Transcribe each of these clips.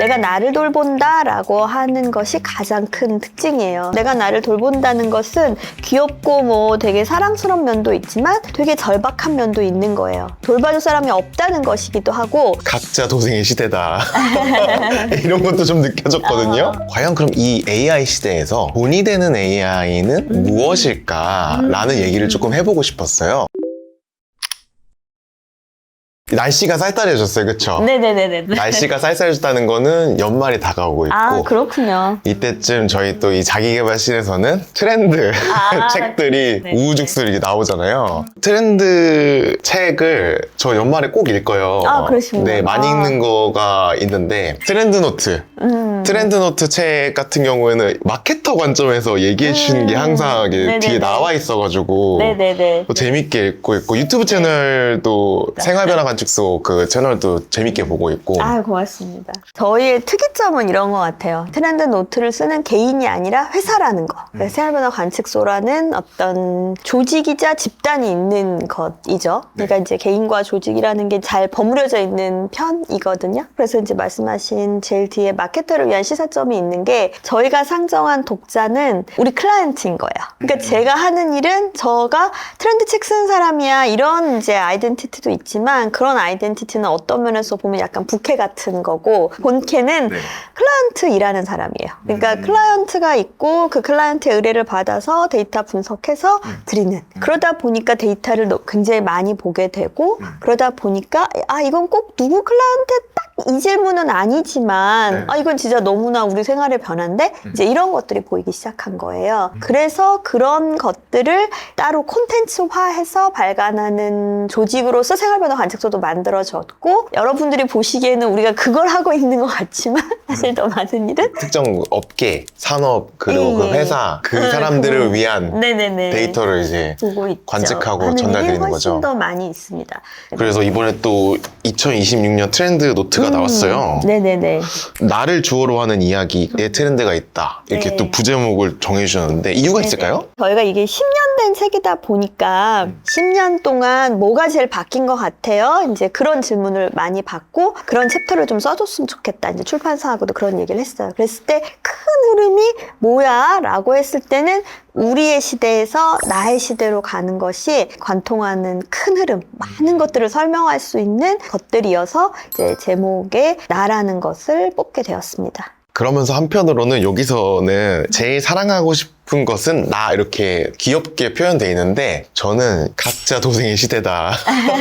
내가 나를 돌본다라고 하는 것이 가장 큰 특징이에요. 내가 나를 돌본다는 것은 귀엽고 뭐 되게 사랑스러운 면도 있지만 되게 절박한 면도 있는 거예요. 돌봐줄 사람이 없다는 것이기도 하고 각자 도생의 시대다. 이런 것도 좀 느껴졌거든요. 과연 그럼 이 AI 시대에서 돈이 되는 AI는 무엇일까라는 얘기를 조금 해보고 싶었어요. 날씨가 쌀쌀해졌어요, 그쵸? 네네네네. 날씨가 쌀쌀해졌다는 거는 연말이 다가오고 있고 아 그렇군요. 이때쯤 저희 또 이 자기개발실에서는 트렌드 아, 책들이 네. 우후죽순 이렇게 나오잖아요. 트렌드 책을 저 연말에 꼭 읽어요. 아, 그러시구나. 네, 많이 아. 읽는 거가 있는데 트렌드 노트. 음. 트렌드 노트 책 같은 경우에는 마케터 관점에서 얘기해 주시는 게 음. 항상 이게 네네네. 뒤에 나와 있어가지고 네네네. 또 재밌게 읽고 있고 유튜브 채널도 생활 변화 관 측소 그 채널도 재밌게 보고 있고 아 고맙습니다. 저희의 특이점은 이런 것 같아요. 트렌드 노트를 쓰는 개인이 아니라 회사라는 거. 음. 생활변화 관측소라는 어떤 조직이자 집단이 있는 것이죠. 네. 그러니까 이제 개인과 조직이라는 게 잘 버무려져 있는 편이거든요. 그래서 이제 말씀하신 제일 뒤에 마케터를 위한 시사점이 있는 게 저희가 상정한 독자는 우리 클라이언트인 거예요. 그러니까 음. 제가 하는 일은 저가 트렌드 책 쓰는 사람이야 이런 이제 아이덴티티도 있지만 그런 아이덴티티는 어떤 면에서 보면 약간 부캐 같은 거고 본캐는 네. 클라이언트 일하는 사람이에요. 그러니까 음. 클라이언트가 있고 그 클라이언트의 의뢰를 받아서 데이터 분석해서 음. 드리는. 그러다 보니까 데이터를 너- 굉장히 많이 보게 되고 음. 그러다 보니까 아 이건 꼭 누구 클라이언트 딱 이 질문은 아니지만 네. 아 이건 진짜 너무나 우리 생활의 변화인데 음. 이제 이런 것들이 보이기 시작한 거예요. 그래서 그런 것들을 따로 콘텐츠화해서 발간하는 조직으로서 생활 변화 관측소도 만들어졌고 여러분들이 보시기에는 우리가 그걸 하고 있는 것 같지만 사실 더 많은 일은 특정 업계, 산업 그리고 그 예, 예. 회사 그 음, 사람들을 그거. 위한 네네네 데이터를 이제. 관측하고 전달되는 일이 훨씬 거죠. 더 많이 있습니다. 그래서 이번에 또 2026년 트렌드 노트 가 음, 나왔어요. 네네네. 나를 주어로 하는 이야기의 트렌드가 있다. 이렇게 네. 또 부제목을 정해주셨는데 이유가 있을까요? 네네. 저희가 이게 10년 된 책이다 보니까 음. 10년 동안 뭐가 제일 바뀐 것 같아요? 이제 그런 질문을 많이 받고 그런 챕터를 좀 써줬으면 좋겠다. 이제 출판사하고도 그런 얘기를 했어요. 그랬을 때 큰 흐름이 뭐야? 라고 했을 때는 우리의 시대에서 나의 시대로 가는 것이 관통하는 큰 흐름, 많은 것들을 설명할 수 있는 것들이어서 이제 제목에 나라는 것을 뽑게 되었습니다. 그러면서 한편으로는 여기서는 제일 사랑하고 싶 은 것은 나 이렇게 귀엽게 표현돼 있는데 저는 각자 도생의 시대다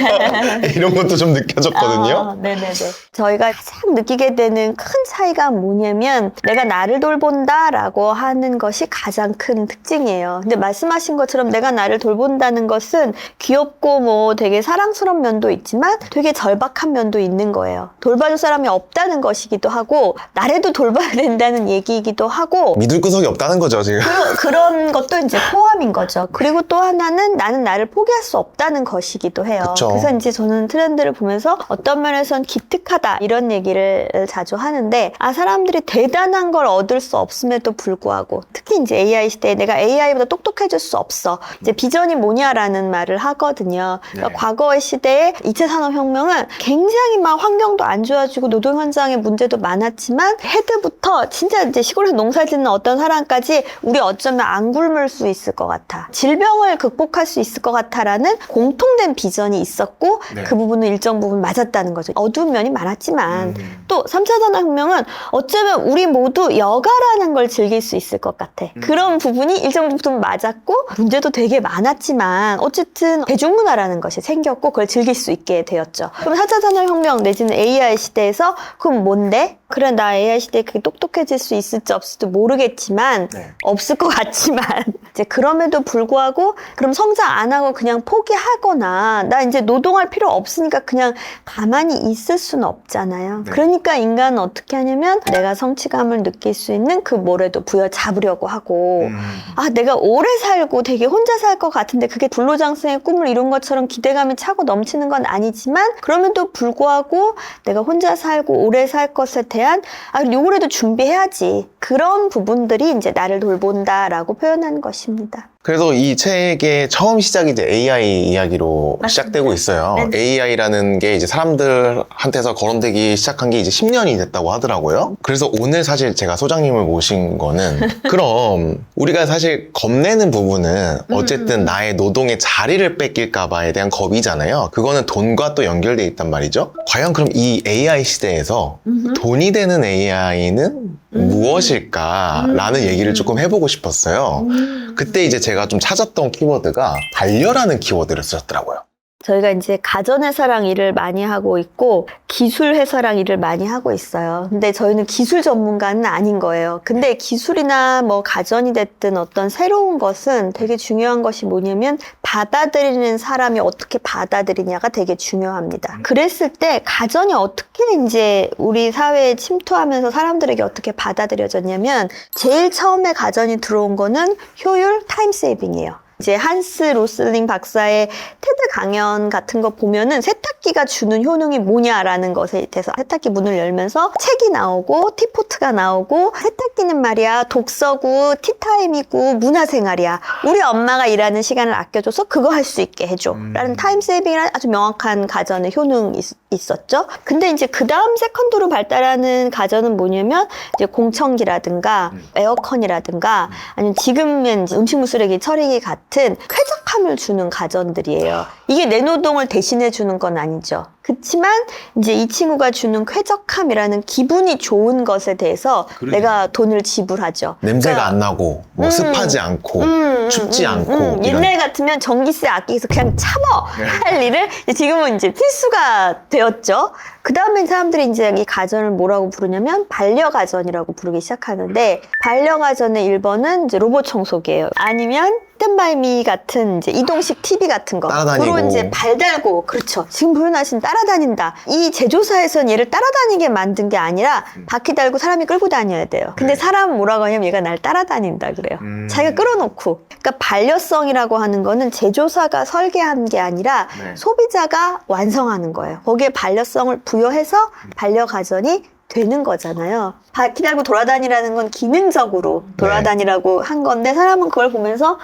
이런 것도 좀 느껴졌거든요. 아, 네네네. 저희가 가장 느끼게 되는 큰 차이가 뭐냐면 내가 나를 돌본다라고 하는 것이 가장 큰 특징이에요. 근데 말씀하신 것처럼 내가 나를 돌본다는 것은 귀엽고 뭐 되게 사랑스러운 면도 있지만 되게 절박한 면도 있는 거예요. 돌봐줄 사람이 없다는 것이기도 하고 나래도 돌봐야 된다는 얘기이기도 하고 믿을 구석이 없다는 거죠 지금. 그, 그런 것도 이제 포함인 거죠. 그리고 또 하나는 나는 나를 포기할 수 없다는 것이기도 해요. 그쵸. 래서 이제 저는 트렌드를 보면서 어떤 면에선 기특하다 이런 얘기를 자주 하는데 아 사람들이 대단한 걸 얻을 수 없음에도 불구하고 특히 이제 AI 시대에 내가 AI보다 똑똑해질 수 없어. 이제 비전이 뭐냐라는 말을 하거든요. 그러니까 네. 과거의 시대에 2차 산업혁명은 굉장히 막 환경도 안 좋아지고 노동 현장의 문제도 많았지만 헤드부터 진짜 이제 시골에서 농사 짓는 어떤 사람까지 우리 어 쩌면 안 굶을 수 있을 것 같아. 질병을 극복할 수 있을 것 같아라는 공통된 비전이 있었고 네. 그 부분은 일정 부분 맞았다는 거죠. 어두운 면이 많았지만 음. 또 3차 산업혁명은 어쩌면 우리 모두 여가라는 걸 즐길 수 있을 것 같아. 음. 그런 부분이 일정 부분 맞았고 문제도 되게 많았지만 어쨌든 대중문화라는 것이 생겼고 그걸 즐길 수 있게 되었죠. 그럼 4차 산업혁명 내지는 AI 시대에서 그럼 뭔데? 그래 나 AI 시대에 그게 똑똑해질 수 있을지 없을지 모르겠지만 네. 없을 것 같지만 이제 그럼에도 불구하고 그럼 성장 안 하고 그냥 포기하거나 나 이제 노동할 필요 없으니까 그냥 가만히 있을 수는 없잖아요. 네. 그러니까 인간은 어떻게 하냐면 내가 성취감을 느낄 수 있는 그 뭐래도 부여잡으려고 하고 음. 아 내가 오래 살고 되게 혼자 살 것 같은데 그게 불로장생의 꿈을 이룬 것처럼 기대감이 차고 넘치는 건 아니지만 그럼에도 불구하고 내가 혼자 살고 오래 살 것에 대한 아 요거라도 준비해야지 그런 부분들이 이제 나를 돌본다라고 표현하는 것입니다. 그래서 이 책의 처음 시작이 이제 AI 이야기로 맞습니다. 시작되고 있어요. 네네. AI라는 게 이제 사람들한테서 거론되기 시작한 게 이제 10년이 됐다고 하더라고요. 그래서 오늘 사실 제가 소장님을 모신 거는 그럼 우리가 사실 겁내는 부분은 음, 어쨌든 나의 노동의 자리를 뺏길까봐에 대한 겁이잖아요. 그거는 돈과 또 연결돼 있단 말이죠. 과연 그럼 이 AI 시대에서. 돈이 되는 AI는 무엇일까라는 얘기를 조금 해보고 싶었어요. 음. 그때 이제 제가 좀 찾았던 키워드가 반려라는 키워드를 쓰셨더라고요. 저희가 이제 가전회사랑 일을 많이 하고 있고 기술회사랑 일을 많이 하고 있어요. 근데 저희는 기술 전문가는 아닌 거예요. 근데 기술이나 뭐 가전이 됐든 어떤 새로운 것은 되게 중요한 것이 뭐냐면 받아들이는 사람이 어떻게 받아들이냐가 되게 중요합니다. 그랬을 때 가전이 어떻게 이제 우리 사회에 침투하면서 사람들에게 어떻게 받아들여졌냐면 제일 처음에 가전이 들어온 거는 효율 타임 세이빙이에요. 이제 한스 로슬링 박사의 테드 강연 같은 거 보면은 세탁기가 주는 효능이 뭐냐라는 것에 대해서 세탁기 문을 열면서 책이 나오고 티포트가 나오고 세탁기는 말이야 독서고 티타임이고 문화생활이야. 우리 엄마가 일하는 시간을 아껴줘서 그거 할 수 있게 해줘. 라는 타임 세이빙이라는 아주 명확한 가전의 효능이 있- 있었죠 근데 이제 그 다음 세컨드로 발달하는 가전은 뭐냐면 이제 공청기라든가 에어컨이라든가 아니면 지금은 음식물 쓰레기 처리기 같은 쾌적함을 주는 가전들이에요. 이게 내 노동을 대신해 주는 건 아니죠. 그렇지만 이제 이 친구가 주는 쾌적함이라는 기분이 좋은 것에 대해서 그러네요. 내가 돈을 지불하죠. 냄새가 그러니까 안 나고, 뭐 음. 습하지 않고, 음, 춥지 음, 않고. 음. 이런. 옛날 같으면 전기세 아끼기 위해서 그냥 참어 네. 할 일을 지금은 이제 필수가 되었죠. 그 다음에 사람들이 이제 이 가전을 뭐라고 부르냐면 반려가전이라고 부르기 시작하는데 반려가전의 1번은 이제 로봇 청소기예요. 아니면 스탠바이미 같은 이제 이동식 TV 같은 거. 따라다니고. 그리고 이제 발 달고 그렇죠. 지금 표현하신 따라다닌다. 이 제조사에서는 얘를 따라다니게 만든 게 아니라 바퀴 달고 사람이 끌고 다녀야 돼요. 근데 음. 네. 사람은 뭐라고 하냐면 얘가 날 따라다닌다 그래요. 음. 자기가 끌어놓고. 그러니까 반려성이라고 하는 거는 제조사가 설계한 게 아니라 네. 소비자가 완성하는 거예요. 거기에 반려성을 부여해서 반려 가전이 되는 거잖아요. 바퀴 달고 돌아다니라는 건 기능적으로 네. 돌아다니라고 한 건데 사람은 그걸 보면서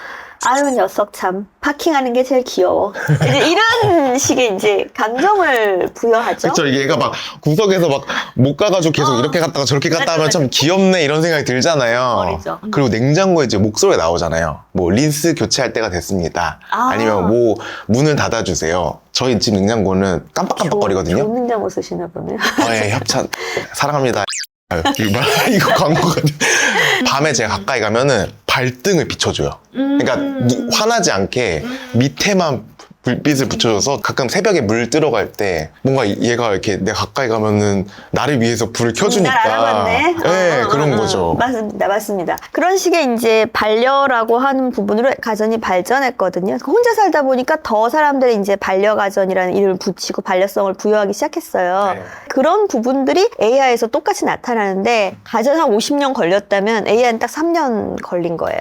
아유 녀석 참 파킹하는 게 제일 귀여워. 이제 이런 식의 이제 감정을 부여하죠. 그쵸, 얘가 막 구석에서 막 못 가가지고 계속 어. 이렇게 갔다가 저렇게 갔다 하면 참 귀엽네 이런 생각이 들잖아요. 어리죠. 음. 그리고 냉장고에 이제 목소리 나오잖아요. 뭐 린스 교체할 때가 됐습니다. 아. 아. 니면 뭐 문을 닫아주세요. 저희 집 냉장고는 깜빡깜빡거리거든요. 좋은 냉장고 쓰시나 보네요. 어, 예, 협찬 사랑합니다. 아유, 이거 말- 이거 광고가 밤에 제가 가까이 가면은 발등을 비춰줘요. 그러니까 누- 화나지 않게 밑에만 불빛을 붙여줘서 가끔 새벽에 물 들어갈 때 뭔가 얘가 이렇게 내가 가까이 가면은 나를 위해서 불을 켜주니까 날 알아봤네. 네, 어, 어, 그런 어, 어. 거죠. 맞습니다. 맞습니다. 그런 식의 이제 반려라고 하는 부분으로 가전이 발전했거든요. 혼자 살다 보니까 더 사람들이 이제 반려 가전이라는 이름을 붙이고 반려성을 부여하기 시작했어요. 네. 그런 부분들이 AI에서 똑같이 나타나는데 가전 한 50년 걸렸다면 AI는 딱 3년 걸린 거예요.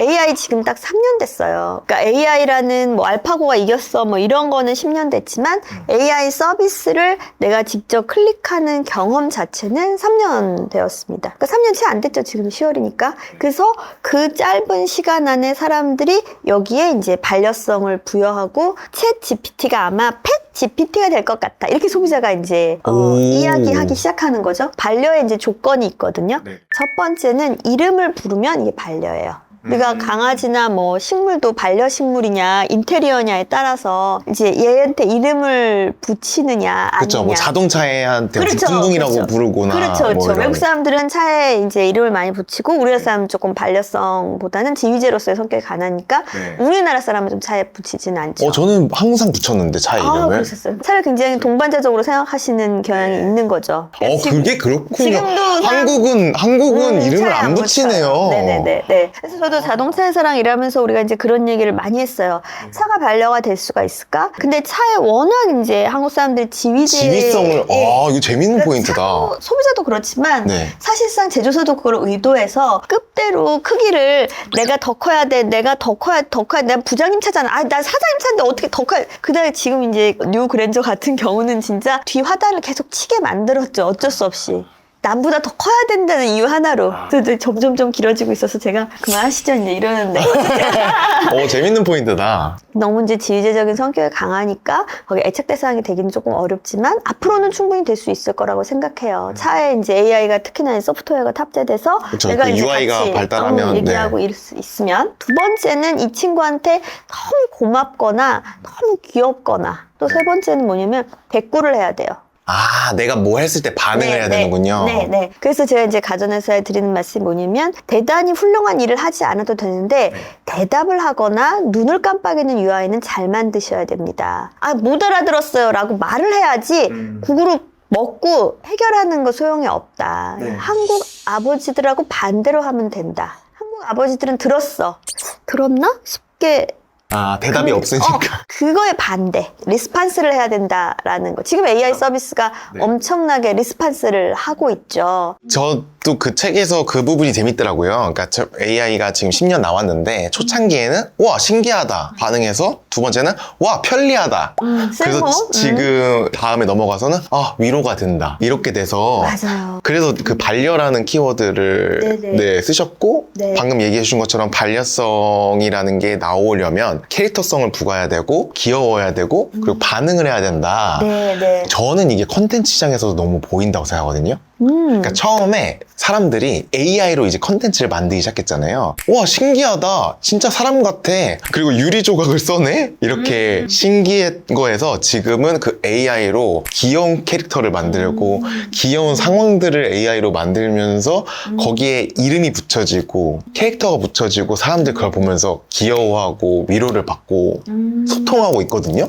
AI 지금 딱 3년 됐어요. 그러니까 AI라는 뭐 알파고가 이겼어 뭐 이런 거는 10년 됐지만 AI 서비스를 내가 직접 클릭하는 경험 자체는 3년 되었습니다. 그러니까 3년 채 안 됐죠. 지금 10월이니까. 그래서 그 짧은 시간 안에 사람들이 여기에 이제 반려성을 부여하고 챗 GPT가 아마 펫 GPT가 될 것 같다. 이렇게 소비자가 이제 어, 오. 이야기하기 시작하는 거죠. 반려에 이제 조건이 있거든요. 네. 첫 번째는 이름을 부르면 이게 반려예요. 우리가 음. 강아지나 뭐 식물도 반려식물이냐 인테리어냐에 따라서 이제 얘한테 이름을 붙이느냐 아니냐 그렇죠. 뭐 자동차에 한테 그렇죠, 붕붕이라고 그렇죠. 부르거나 그렇죠, 그렇죠. 뭐 이런. 외국 사람들은 차에 이제 이름을 많이 붙이고 우리나라 사람은 조금 반려성보다는 지휘제로서의 성격이 강하니까 네. 우리나라 사람은 좀 차에 붙이지는 않죠. 어 저는 항상 붙였는데 차 아, 이름을. 그러셨어요. 차를 굉장히 동반자적으로 생각하시는 경향이 있는 거죠. 어 그게 그렇군요. 지금도 사람- 한국은 한국은 음, 이름을 차에 안 붙이네요. 네네네. 네. 그래서 저도 자동차 회사랑 일하면서 우리가 이제 그런 얘기를 많이 했어요. 차가 반려가 될 수가 있을까? 근데 차에 워낙 이제 한국 사람들이 지위제 지위성을 예. 아 이거 재밌는 그러니까 포인트다. 차도 소비자도 그렇지만 네. 사실상 제조사도 그걸 의도해서 끝대로 크기를 내가 더 커야 돼, 내가 더 커야 더 커야 돼. 내가 부장님 차잖아. 아, 난 사장님 차인데 어떻게 더 커야? 그다음에 지금 이제 뉴 그랜저 같은 경우는 진짜 뒤 화단을 계속 치게 만들었죠. 어쩔 수 없이. 남보다 더 커야 된다는 이유 하나로 근데 점점 점 길어지고 있어서 제가 그만하시죠 이제 이러는데 오, 재밌는 포인트다. 너무 이제 지휘자적인 성격이 강하니까 거기 애착 대상이 되기는 조금 어렵지만 앞으로는 충분히 될 수 있을 거라고 생각해요. 차에 이제 AI가 특히나 소프트웨어가 탑재돼서 그쵸, 그 UI가 발달하면, 어, 얘기하고 네. 이럴 수 있으면 두 번째는 이 친구한테 너무 고맙거나 너무 귀엽거나 또 세 번째는 뭐냐면 대꾸를 해야 돼요. 아, 내가 뭐 했을 때 반응을 네, 해야 네. 되는군요. 네, 네. 그래서 제가 이제 가전회사에 드리는 말씀이 뭐냐면 대단히 훌륭한 일을 하지 않아도 되는데 네. 대답을 하거나 눈을 깜빡이는 UI는 잘 만드셔야 됩니다. 아, 못 알아들었어요. 라고 말을 해야지 음. 구구로 먹고 해결하는 거 소용이 없다. 네. 한국 아버지들하고 반대로 하면 된다. 한국 아버지들은 들었어. 들었나? 쉽게 아, 대답이 그- 없으니까. 어, 그거에 반대. 리스판스를 해야 된다라는 거. 지금 AI 서비스가 네. 엄청나게 리스판스를 하고 있죠. 저 도그 책에서 그 부분이 재밌더라고요. 그러니까 저 AI가 지금 10년 나왔는데 초창기에는 와 신기하다 반응해서 두 번째는 와 편리하다. 그래서 쓸모? 지- 지금 다음에 넘어가서는 아 위로가 된다 이렇게 돼서 맞아요. 그래서 그 반려라는 키워드를 네네. 네, 쓰셨고 네. 방금 얘기해 주신 것처럼 반려성이라는 게 나오려면 캐릭터성을 부과해야 되고 귀여워야 되고 그리고 반응을 해야 된다. 음. 네, 네. 저는 이게 컨텐츠 시장에서도 너무 보인다고 생각하거든요. 음. 그러니까 처음에 사람들이 AI로 이제 컨텐츠를 만들기 시작했잖아요. 와, 신기하다. 진짜 사람 같아. 그리고 유리 조각을 써내? 이렇게 신기한 거에서 지금은 그 AI로 귀여운 캐릭터를 만들고 귀여운 상황들을 AI로 만들면서 거기에 이름이 붙여지고 캐릭터가 붙여지고 사람들 그걸 보면서 귀여워하고 위로를 받고 소통하고 있거든요.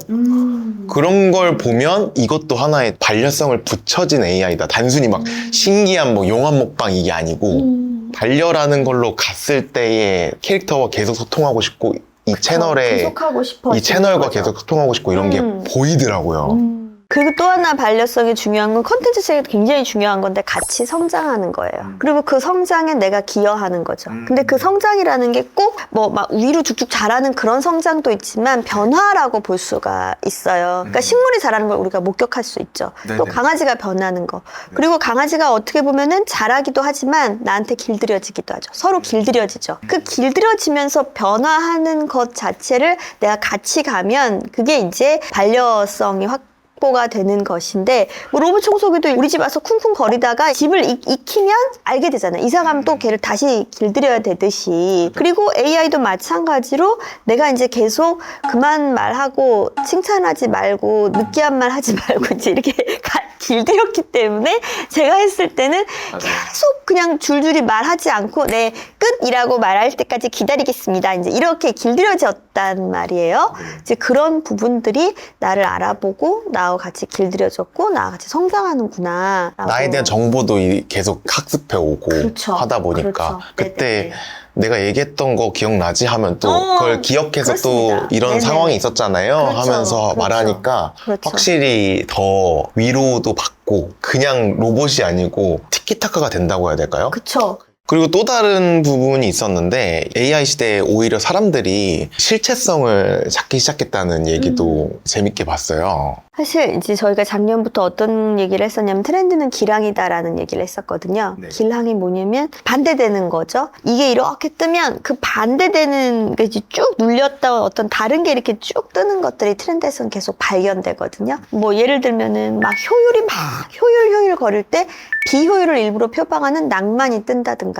그런 걸 보면 이것도 하나의 반려성을 붙여진 AI다. 단순히 막 신기한 뭐 용암 먹방 이게 아니고 반려라는 걸로 갔을 때의 캐릭터와 계속 소통하고 싶고 이 채널에 계속하고 싶어. 이 채널과 계속 소통하고 싶고 이런 음. 게 보이더라고요. 음. 그리고 또 하나 반려성이 중요한 건 컨텐츠 세계도 굉장히 중요한 건데 같이 성장하는 거예요. 그리고 그 성장에 내가 기여하는 거죠. 근데 그 성장이라는 게 꼭 뭐 막 위로 쭉쭉 자라는 그런 성장도 있지만 변화라고 볼 수가 있어요. 그러니까 식물이 자라는 걸 우리가 목격할 수 있죠. 또 네네. 강아지가 변하는 거. 그리고 강아지가 어떻게 보면은 자라기도 하지만 나한테 길들여지기도 하죠. 서로 길들여지죠. 그 길들여지면서 변화하는 것 자체를 내가 같이 가면 그게 이제 반려성이 확 보가 되는 것인데 뭐 로봇 청소기도 우리 집 와서 쿵쿵 거리다가 집을 익, 익히면 알게 되잖아요. 이사 가면 또 걔를 다시 길들여야 되듯이 그리고 AI도 마찬가지로 내가 이제 계속 그만 말하고 칭찬하지 말고 느끼한 말 하지 말고 이제 이렇게 가- 길들였기 때문에 제가 했을 때는 계속 그냥 줄줄이 말하지 않고 네 끝이라고 말할 때까지 기다리겠습니다. 이제 이렇게 길들여졌단 말이에요. 이제 그런 부분들이 나를 알아보고 나와 같이 길들여졌고 나와 같이 성장하는구나. 나에 대한 정보도 이- 계속 학습해 오고 그렇죠. 하다 보니까 그렇죠. 그때 네네네. 내가 얘기했던 거 기억나지 하면 또 어, 그걸 기억해서 그렇습니다. 또 이런 네네. 상황이 있었잖아요 그렇죠. 하면서 그렇죠. 말하니까 그렇죠. 확실히 더 위로도 받고 그냥 로봇이 아니고 티키타카가 된다고 해야 될까요? 그쵸. 그리고 또 다른 부분이 있었는데 AI 시대에 오히려 사람들이 실체성을 찾기 시작했다는 얘기도 음. 재밌게 봤어요. 사실 이제 저희가 작년부터 어떤 얘기를 했었냐면 트렌드는 기량이다라는 얘기를 했었거든요. 네. 기량이 뭐냐면 반대되는 거죠. 이게 이렇게 뜨면 그 반대되는 게 이제 쭉 눌렸다 어떤 다른 게 이렇게 쭉 뜨는 것들이 트렌드에서는 계속 발견되거든요. 뭐 예를 들면은 막 효율이 막 효율 효율 거릴 때 비효율을 일부러 표방하는 낭만이 뜬다든가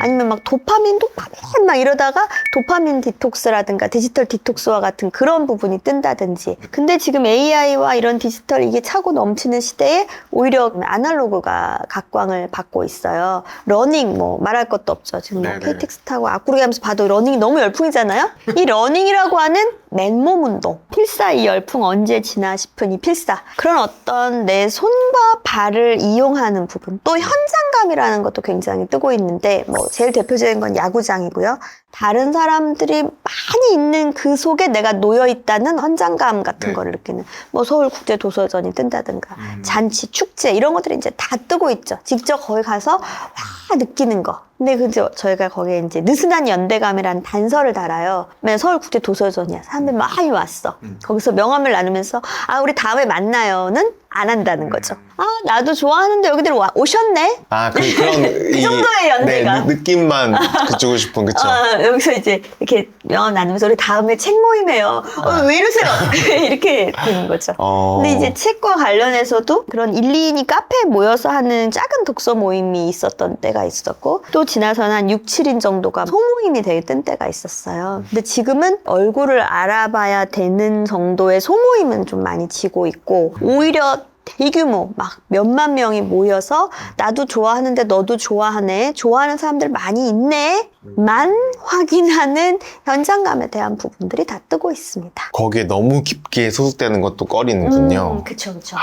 아니면 막 도파민 도파민 막 이러다가 도파민 디톡스라든가 디지털 디톡스와 같은 그런 부분이 뜬다든지. 근데 지금 AI와 이런 디지털 이게 차고 넘치는 시대에 오히려 아날로그가 각광을 받고 있어요. 러닝 뭐 말할 것도 없죠. 지금 뭐. KTX 타고 앞구르기 하면서 봐도 러닝이 너무 열풍이잖아요? 이 러닝이라고 하는 맨몸 운동. 필사 이 열풍 언제 지나 싶은 이 필사. 그런 어떤 내 손과 발을 이용하는 부분. 또 현장감이라는 것도 굉장히 뜨고 있는데 뭐 제일 대표적인 건 야구장이고요. 다른 사람들이 많이 있는 그 속에 내가 놓여 있다는 현장감 같은 네. 거를 느끼는. 뭐 서울 국제 도서전이 뜬다든가 잔치 축제 이런 것들이 이제 다 뜨고 있죠. 직접 거기 가서 와 느끼는 거 근데 그 이제 저희가 거기에 이제 느슨한 연대감이라는 단서를 달아요. 맨 서울국제 도서전이야. 사람들이 많이 왔어. 거기서 명함을 나누면서 아 우리 다음에 만나요는 안 한다는 거죠. 아 나도 좋아하는데 여기들 와, 오셨네. 아, 그, 그런. 이 정도의 연대가. 네, 느, 느낌만 그쪽고 싶은, 그쵸. 아, 여기서 이제 이렇게 명함 나누면서 우리 다음에 책 모임해요. 어, 왜 이러세요? 이렇게 되는 거죠. 어. 근데 이제 책과 관련해서도 그런 1, 2인이 카페에 모여서 하는 작은 독서 모임이 있었던 때가 있었고 또 지나서는 한 6, 7인 정도가 소모임이 되게 뜬 때가 있었어요. 근데 지금은 얼굴을 알아봐야 되는 정도의 소모임은 좀 많이 지고 있고 오히려 대규모 막 몇만 명이 모여서 나도 좋아하는데 너도 좋아하네 좋아하는 사람들 많이 있네 만 확인하는 현장감에 대한 부분들이 다 뜨고 있습니다. 거기에 너무 깊게 소속되는 것도 꺼리는군요. 음, 그쵸 그쵸.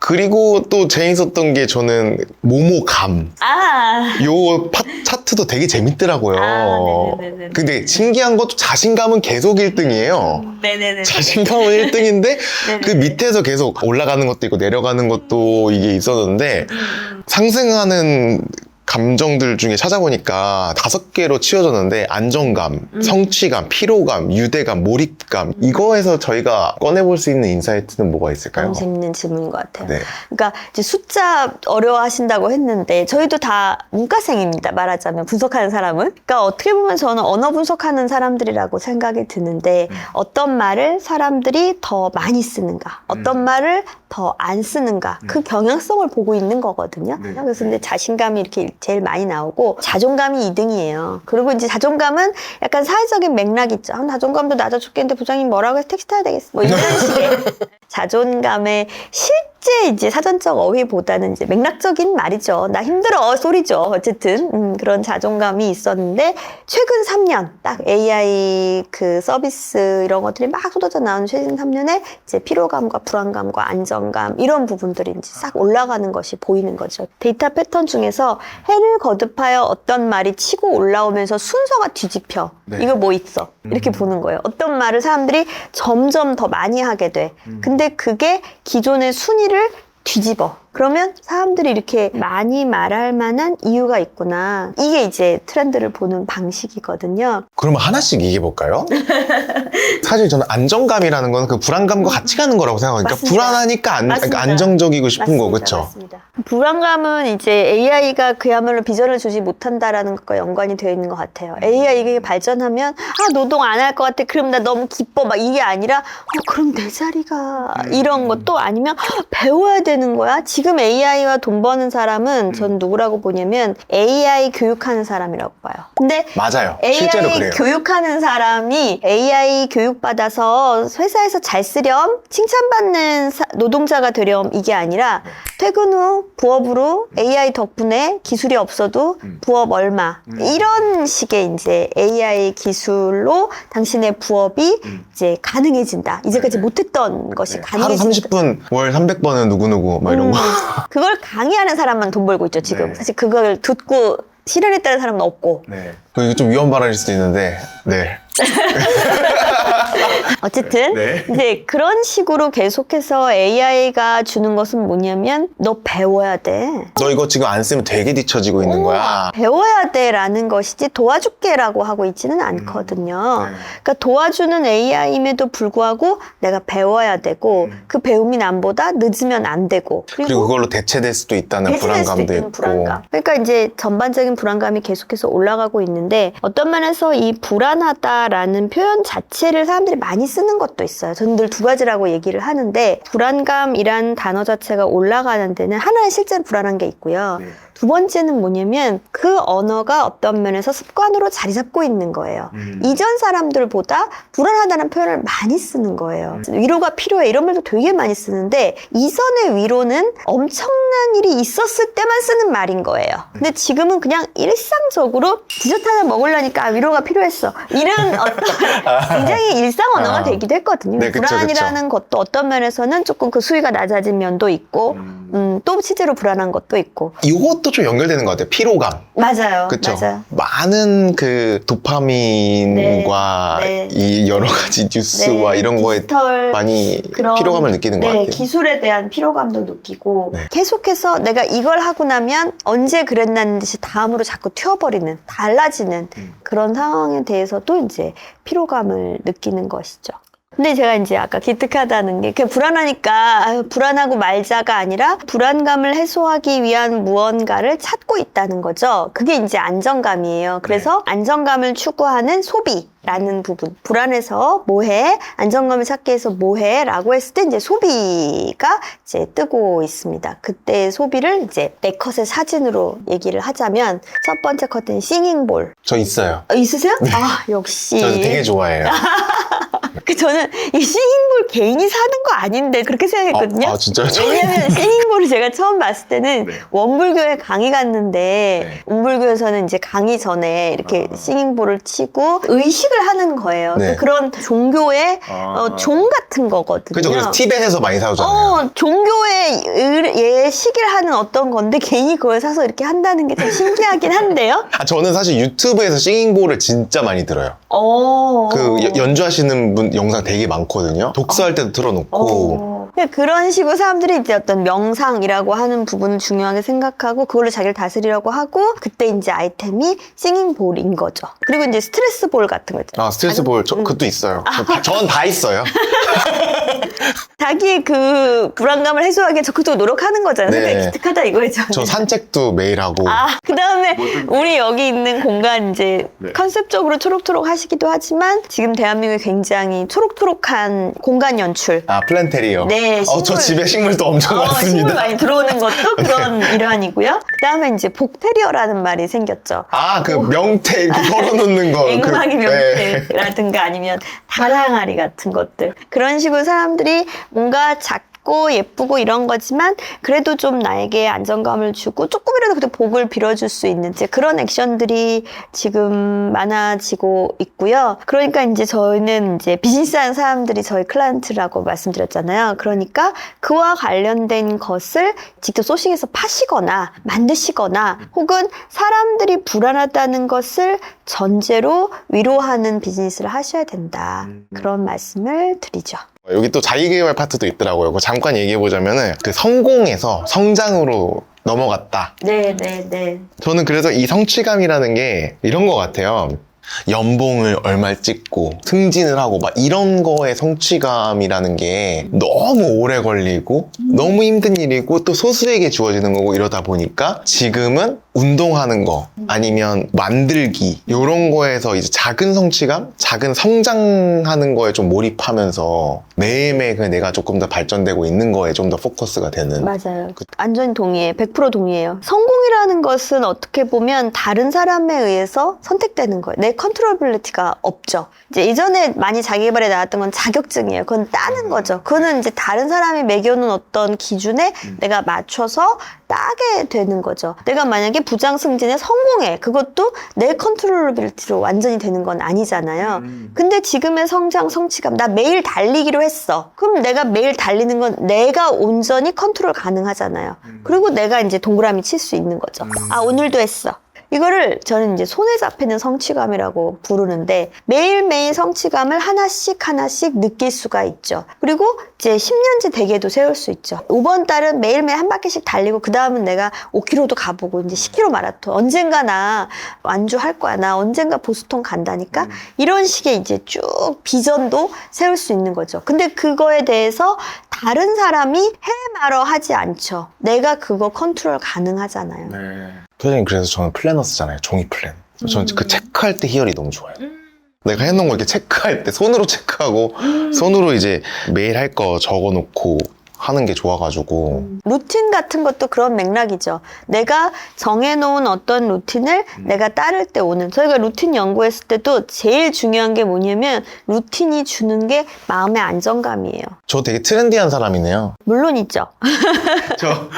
그리고 또 재밌었던 게 저는 모모감. 아 요 파, 차트도 되게 재밌더라고요. 아, 네네네네. 근데 신기한 것도 자신감은 계속 1등이에요. 네네네. 자신감은 1등인데 네네. 그 밑에서 계속 올라가는 것도 있고 내려가는 것도 이게 있었는데 음, 상승하는 감정들 중에 찾아보니까 다섯 개로 치워졌는데 안정감, 음. 성취감, 피로감, 유대감, 몰입감 이거에서 저희가 꺼내볼 수 있는 인사이트는 뭐가 있을까요? 너무 재밌는 질문인 것 같아요. 네. 그러니까 이제 숫자 어려워하신다고 했는데 저희도 다 문과생입니다. 말하자면 분석하는 사람은. 그러니까 어떻게 보면 저는 언어 분석하는 사람들이라고 생각이 드는데 어떤 말을 사람들이 더 많이 쓰는가, 어떤 말을 더 안 쓰는가 그 경향성을 보고 있는 거거든요. 네. 그래서 근데 자신감이 이렇게 제일 많이 나오고 자존감이 2등이에요. 그리고 이제 자존감은 약간 사회적인 맥락이 있죠. 아, 자존감도 낮아 죽겠는데 부장님 뭐라고 해서 택시 타야 되겠어. 뭐 이런 식의 자존감의 실제 이제 사전적 어휘보다는 이제 맥락적인 말이죠. 나 힘들어 소리죠. 어쨌든 음, 그런 자존감이 있었는데 최근 3년 딱 AI 그 서비스 이런 것들이 막 쏟아져 나오는 최근 3년에 이제 피로감과 불안감과 안정감 이런 부분들이 이제 싹 올라가는 것이 보이는 거죠. 데이터 패턴 중에서 해를 거듭하여 어떤 말이 치고 올라오면서 순서가 뒤집혀. 네. 이거 뭐 있어? 이렇게 보는 거예요. 어떤 말을 사람들이 점점 더 많이 하게 돼. 근데 그게 기존의 순위를 뒤집어. 그러면 사람들이 이렇게 많이 말할 만한 이유가 있구나. 이게 이제 트렌드를 보는 방식이거든요. 그러면 하나씩 얘기해볼까요? 사실 저는 안정감이라는 건 그 불안감과 같이 가는 거라고 생각하니까 맞습니다. 불안하니까 안, 맞습니다. 안정적이고 싶은 거, 맞습니다. 그쵸? 맞습니다. 불안감은 이제 AI가 그야말로 비전을 주지 못한다라는 것과 연관이 되어 있는 것 같아요. AI 이게 발전하면 아 노동 안 할 것 같아. 그럼 나 너무 기뻐. 막 이게 아니라 어, 그럼 내 자리가 이런 것도 아니면 헉, 배워야 되는 거야. 지금 AI와 돈 버는 사람은 전 누구라고 보냐면 AI 교육하는 사람이라고 봐요. 근데 맞아요. AI 실제로 그래요. 교육하는 사람이 AI 교육받아서 회사에서 잘 쓰렴, 칭찬받는 사- 노동자가 되렴 이게 아니라 퇴근 후 부업으로 AI 덕분에 기술이 없어도 음. 부업 얼마 이런 식의 이제 AI 기술로 당신의 부업이 이제 가능해진다. 이제까지 못했던 것이 음. 네. 하루 가능해진다. 30분, 월 300번은 누구누구, 막 이런 거. 음, 그걸 강의하는 사람만 돈 벌고 있죠 지금. 네. 사실 그걸 듣고 실현했다는 사람은 없고. 네. 이거 좀 위험 발언일 수도 있는데, 네. 어쨌든 네. 이제 그런 식으로 계속해서 AI가 주는 것은 뭐냐면 너 배워야 돼. 너 이거 지금 안 쓰면 되게 뒤처지고 있는 거야. 배워야 돼라는 것이지 도와줄게라고 하고 있지는 않거든요. 네. 그러니까 도와주는 AI임에도 불구하고 내가 배워야 되고 그 배움이 남보다 늦으면 안 되고 그리고 그걸로 대체될 수도 있다는 대체될 불안감도 있고. 불안감. 그러니까 이제 전반적인 불안감이 계속해서 올라가고 있는데 어떤 면에서 이 불안하다 라는 표현 자체를 사람들이 많이 쓰는 것도 있어요. 저는 늘 두 가지라고 얘기를 하는데 불안감이란 단어 자체가 올라가는 데는 하나는 실제 불안한 게 있고요. 네. 두 번째는 뭐냐면 그 언어가 어떤 면에서 습관으로 자리 잡고 있는 거예요. 음. 이전 사람들보다 불안하다는 표현을 많이 쓰는 거예요. 위로가 필요해 이런 말도 되게 많이 쓰는데 이전의 위로는 엄청난 일이 있었을 때만 쓰는 말인 거예요. 근데 지금은 그냥 일상적으로 디저트 하나 먹으려니까 아, 위로가 필요했어. 이런 어떤 굉장히 일상 언어가 아. 되기도 했거든요. 네, 그쵸, 불안이라는 것도 어떤 면에서는 조금 그 수위가 낮아진 면도 있고 음. 음, 또 실제로 불안한 것도 있고. 이것도 좀 연결되는 것 같아요. 피로감. 맞아요. 그쵸? 맞아요. 많은 그 도파민과 네, 네. 이 여러 가지 뉴스와 네, 이런 거에 많이 그런- 피로감을 느끼는 것 네, 같아요. 기술에 대한 피로감도 느끼고 네. 계속해서 내가 이걸 하고 나면 언제 그랬나는 듯이 다음으로 자꾸 튀어버리는 달라지는 음. 그런 상황에 대해서도 이제 피로감을 느끼는 것이죠. 근데 제가 이제 아까 기특하다는 게 그냥 불안하니까 아유, 불안하고 말자가 아니라 불안감을 해소하기 위한 무언가를 찾고 있다는 거죠. 그게 이제 안정감이에요. 그래서 안정감을 추구하는 소비 라는 부분. 불안해서 뭐해? 안정감을 찾기 위해서 뭐해? 라고 했을 때 이제 소비가 이제 뜨고 있습니다. 그때 소비를 이제 내 컷의 사진으로 얘기를 하자면 첫 번째 컷은 싱잉볼. 저 있어요. 어, 있으세요? 아, 역시. 저 되게 좋아해요. 그 저는 이 싱잉볼 개인이 사는 거 아닌데 그렇게 생각했거든요. 아, 아, 진짜요? 왜냐면 싱잉볼을 제가 처음 봤을 때는 네. 원불교에 강의 갔는데 네. 원불교에서는 이제 강의 전에 이렇게 아. 싱잉볼을 치고 의식을 하는 거예요. 네. 그런 종교의 아. 어, 종 같은 거거든요. 그죠? 그래서 티벳에서 많이 사오잖아요. 어, 종교의 의- 예식을 하는 어떤 건데 개인이 그걸 사서 이렇게 한다는 게 좀 신기하긴 한데요. 아, 저는 사실 유튜브에서 싱잉볼을 진짜 많이 들어요. 어. 그 여- 연주하시는 분 영상 되게 많거든요. 독서할 때도 틀어놓고. 어. 그런 식으로 사람들이 이제 어떤 명상이라고 하는 부분을 중요하게 생각하고 그걸로 자기를 다스리려고 하고 그때 이제 아이템이 싱잉 볼인 거죠. 그리고 이제 스트레스 볼 같은 거 있잖아요. 아, 스트레스 볼, 저, 음. 그것도 있어요. 전 다 있어요. 자기의 그 불안감을 해소하기 위해 적극적으로 노력하는 거잖아요. 네. 그러니까 기특하다 이거죠. 저 산책도 매일 하고. 아, 그 다음에 우리 여기 있는 공간 이제 네. 컨셉적으로 초록초록 하시기도 하지만 지금 대한민국에 굉장히 초록초록한 공간 연출. 아, 플랜테리어. 네, 어, 저 식물. 집에 식물도 엄청 어, 식물 많습니다. 많이 들어오는 것도 그런 일환이고요. 그 다음에 이제 복테리어라는 말이 생겼죠. 아, 그 명태 이렇게 털어놓는 거. 앵마기 그, 네. 명태라든가 아니면 다랑아리 같은 것들. 그런 식으로 사람들이 뭔가 작 고 예쁘고 이런 거지만 그래도 좀 나에게 안정감을 주고 조금이라도 그래도 복을 빌어줄 수 있는 이제 그런 액션들이 지금 많아지고 있고요. 그러니까 이제 저희는 이제 비즈니스 하는 사람들이 저희 클라이언트라고 말씀드렸잖아요. 그러니까 그와 관련된 것을 직접 소싱해서 파시거나 만드시거나 혹은 사람들이 불안하다는 것을 전제로 위로하는 비즈니스를 하셔야 된다. 그런 말씀을 드리죠. 여기 또 자기개발 파트도 있더라고요. 잠깐 얘기해보자면은 그 성공에서 성장으로 넘어갔다. 네, 네, 네. 저는 그래서 이 성취감이라는 게 이런 것 같아요. 연봉을 얼마 찍고 승진을 하고 막 이런 거에 성취감이라는 게 너무 오래 걸리고 너무 힘든 일이고 또 소수에게 주어지는 거고 이러다 보니까 지금은 운동하는 거 아니면 만들기 이런 거에서 이제 작은 성취감, 작은 성장하는 거에 좀 몰입하면서 매일매일 그냥 내가 조금 더 발전되고 있는 거에 좀 더 포커스가 되는 맞아요. 완전히 동의해. 100% 동의해요. 성공이라는 것은 어떻게 보면 다른 사람에 의해서 선택되는 거예요. 내 컨트롤빌리티가 없죠. 이제 예전에 많이 자기개발에 나왔던 건 자격증이에요. 그건 따는 거죠. 그거는 이제 다른 사람이 매겨놓은 어떤 기준에 내가 맞춰서 따게 되는 거죠. 내가 만약에 부장 승진에 성공해. 그것도 내 컨트롤빌리티로 완전히 되는 건 아니잖아요. 근데 지금의 성장, 성취감, 나 매일 달리기로 했어. 그럼 내가 매일 달리는 건 내가 온전히 컨트롤 가능하잖아요. 그리고 내가 이제 동그라미 칠 수 있는 거죠. 아, 오늘도 했어. 이거를 저는 이제 손에 잡히는 성취감이라고 부르는데 매일매일 성취감을 하나씩 하나씩 느낄 수가 있죠. 그리고 이제 10년째 대계도 세울 수 있죠. 이번 달은 매일매일 한 바퀴씩 달리고 그 다음은 내가 5km도 가보고 이제 10km 마라톤 언젠가 나 완주할 거야. 나 언젠가 보스턴 간다니까 이런 식의 이제 쭉 비전도 세울 수 있는 거죠. 근데 그거에 대해서 다른 사람이 해 말어 하지 않죠. 내가 그거 컨트롤 가능하잖아요. 표정님 그래서 저는 플래너 쓰잖아요. 종이 플랜. 저는 그 음. 체크할 때 희열이 너무 좋아요. 내가 해놓은 거 이렇게 체크할 때 손으로 체크하고 음. 손으로 이제 매일 할 거 적어놓고 하는 게 좋아가지고 루틴 같은 것도 그런 맥락이죠. 내가 정해놓은 어떤 루틴을 내가 따를 때 오는. 저희가 루틴 연구했을 때도 제일 중요한 게 뭐냐면 루틴이 주는 게 마음의 안정감이에요. 저 되게 트렌디한 사람이네요. 물론 있죠. 저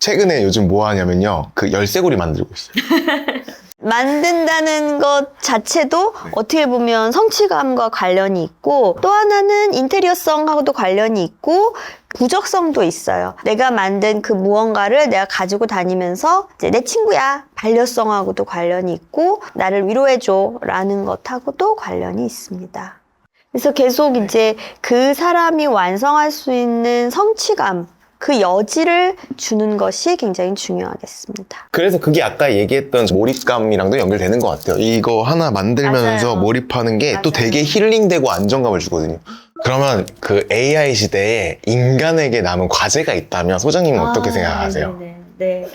최근에 요즘 뭐 하냐면요. 그 열쇠고리 만들고 있어요. 만든다는 것 자체도 어떻게 보면 성취감과 관련이 있고 또 하나는 인테리어성하고도 관련이 있고 부적성도 있어요. 내가 만든 그 무언가를 내가 가지고 다니면서 이제 내 친구야 반려성하고도 관련이 있고 나를 위로해줘 라는 것하고도 관련이 있습니다. 그래서 계속 이제 그 사람이 완성할 수 있는 성취감, 그 여지를 주는 것이 굉장히 중요하겠습니다. 그래서 그게 아까 얘기했던 몰입감이랑도 연결되는 것 같아요. 이거 하나 만들면서 맞아요. 몰입하는 게 또. 되게 힐링되고 안정감을 주거든요. 그러면 그 AI 시대에 인간에게 남은 과제가 있다면 소장님은 어떻게 아, 생각하세요? 네네 네.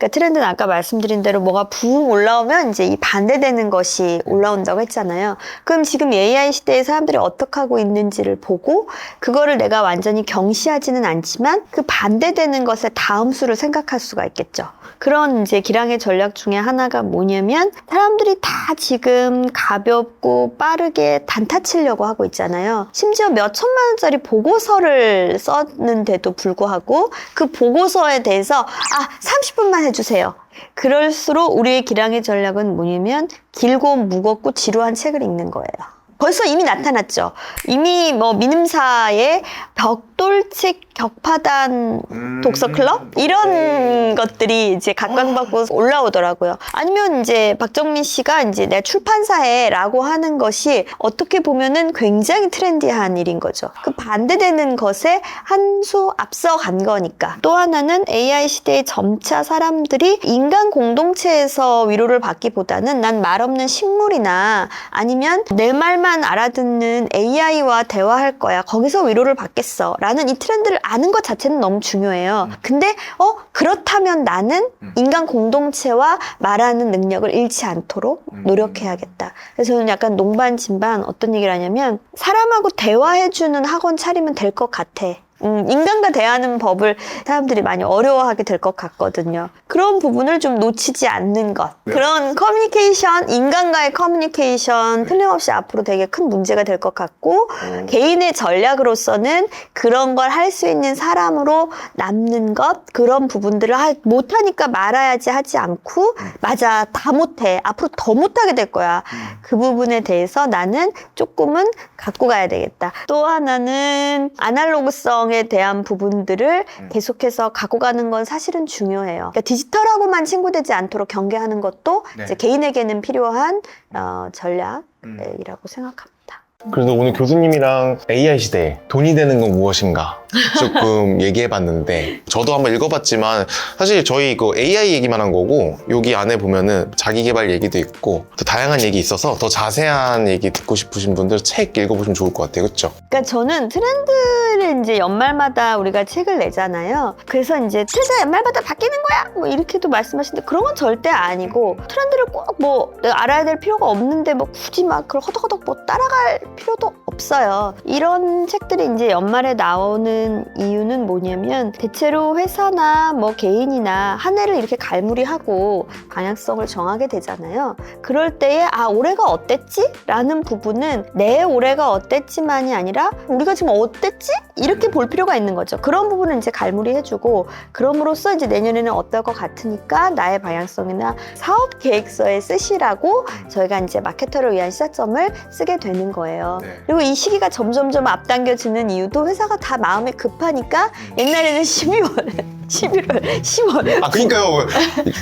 네. 그러니까 트렌드는 아까 말씀드린 대로 뭐가 붕 올라오면 이제 이 반대되는 것이 올라온다고 했잖아요. 그럼 지금 AI 시대에 사람들이 어떻게 하고 있는지를 보고 그거를 내가 완전히 경시하지는 않지만 그 반대되는 것의 다음 수를 생각할 수가 있겠죠. 그런 이제 기량의 전략 중에 하나가 뭐냐면 사람들이 다 지금 가볍고 빠르게 단타 치려고 하고 있잖아요. 심지어 몇 천만 원짜리 보고서를 썼는데도 불구하고 그 보고서에 대해서 아 30분만 해주세요. 그럴수록 우리의 기량의 전략은 뭐냐면 길고 무겁고 지루한 책을 읽는 거예요. 벌써 이미 나타났죠. 이미 뭐 민음사의 벽돌책 격파단 독서 클럽 이런 것들이 이제 각광받고 올라오더라고요. 아니면 이제 박정민 씨가 이제 내 출판사에라고 하는 것이 어떻게 보면은 굉장히 트렌디한 일인 거죠. 그 반대되는 것에 한 수 앞서간 거니까. 또 하나는 AI 시대에 점차 사람들이 인간 공동체에서 위로를 받기보다는 난 말 없는 식물이나 아니면 내 말만 알아듣는 AI와 대화할 거야. 거기서 위로를 받겠어. 라는 이 트렌드를 아는 것 자체는 너무 중요해요. 근데, 어, 그렇다면 나는 인간 공동체와 말하는 능력을 잃지 않도록 노력해야겠다. 그래서 저는 약간 농반, 진반 어떤 얘기를 하냐면 사람하고 대화해주는 학원 차리면 될 것 같아. 음, 인간과 대하는 법을 사람들이 많이 어려워하게 될 것 같거든요. 그런 부분을 좀 놓치지 않는 것. 그런 커뮤니케이션, 인간과의 커뮤니케이션 틀림없이 앞으로 되게 큰 문제가 될 것 같고, 개인의 전략으로서는 그런 걸 할 수 있는 사람으로 남는 것, 그런 부분들을 하- 못하니까 말아야지 하지 않고, 맞아, 다 못해. 앞으로 더 못하게 될 거야. 그 부분에 대해서 나는 조금은 갖고 가야 되겠다. 또 하나는 아날로그성 에 대한 부분들을 계속해서 갖고 가는 건 사실은 중요해요. 그러니까 디지털하고만 친구되지 않도록 경계하는 것도 네. 이제 개인에게는 필요한 어, 전략이라고 생각합니다. 그래서 오늘 교수님이랑 AI 시대에 돈이 되는 건 무엇인가 조금 얘기해봤는데 저도 한번 읽어봤지만 사실 저희 그 AI 얘기만 한 거고 여기 안에 보면은 자기 개발 얘기도 있고 또 다양한 얘기 있어서 더 자세한 얘기 듣고 싶으신 분들 책 읽어보시면 좋을 것 같아요. 그렇죠? 그러니까 저는 트렌드를 이제 연말마다 우리가 책을 내잖아요. 그래서 이제 트렌드 연말마다 바뀌는 거야! 뭐 이렇게도 말씀하시는데 그런 건 절대 아니고 트렌드를 꼭 뭐 내가 알아야 될 필요가 없는데 뭐 굳이 막 그걸 허덕허덕 뭐 따라갈 필요도 없어요. 이런 책들이 이제 연말에 나오는 이유는 뭐냐면 대체로 회사나 뭐 개인이나 한 해를 이렇게 갈무리하고 방향성을 정하게 되잖아요. 그럴 때에 아 올해가 어땠지? 라는 부분은 내 올해가 어땠지만이 아니라 우리가 지금 어땠지? 이렇게 볼 필요가 있는 거죠. 그런 부분은 이제 갈무리 해주고 그럼으로써 이제 내년에는 어떨 것 같으니까 나의 방향성이나 사업 계획서에 쓰시라고 저희가 이제 마케터를 위한 시사점을 쓰게 되는 거예요. 네. 그리고 이 시기가 점점점 앞당겨지는 이유도 회사가 다 마음 이 급하니까 옛날에는 12월, 11월, 10월 아 그러니까요.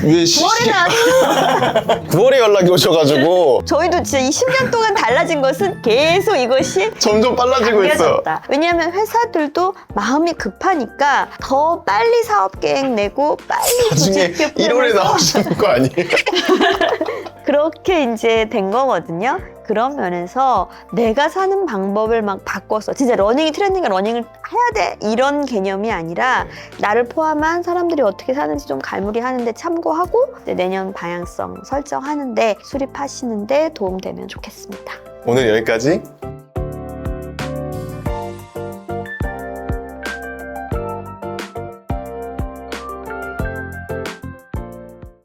왜 시, 9월에 나 9월에 연락이 오셔가지고 저희도 진짜 이 10년 동안 달라진 것은 계속 이것이 점점 빨라지고 있어요. 당겨졌다. 왜냐하면 회사들도 마음이 급하니까 더 빨리 사업 계획 내고 빨리 나중에 조직 1월에 개편해서 나오시는 거 아니에요? 그렇게 이제 된 거거든요. 그런 면에서 내가 사는 방법을 막 바꿔서 진짜 러닝이 트렌드가 러닝을 해야 돼! 이런 개념이 아니라 나를 포함한 사람들이 어떻게 사는지 좀 갈무리 하는데 참고하고 내년 방향성 설정하는데 수립하시는데 도움되면 좋겠습니다. 오늘 여기까지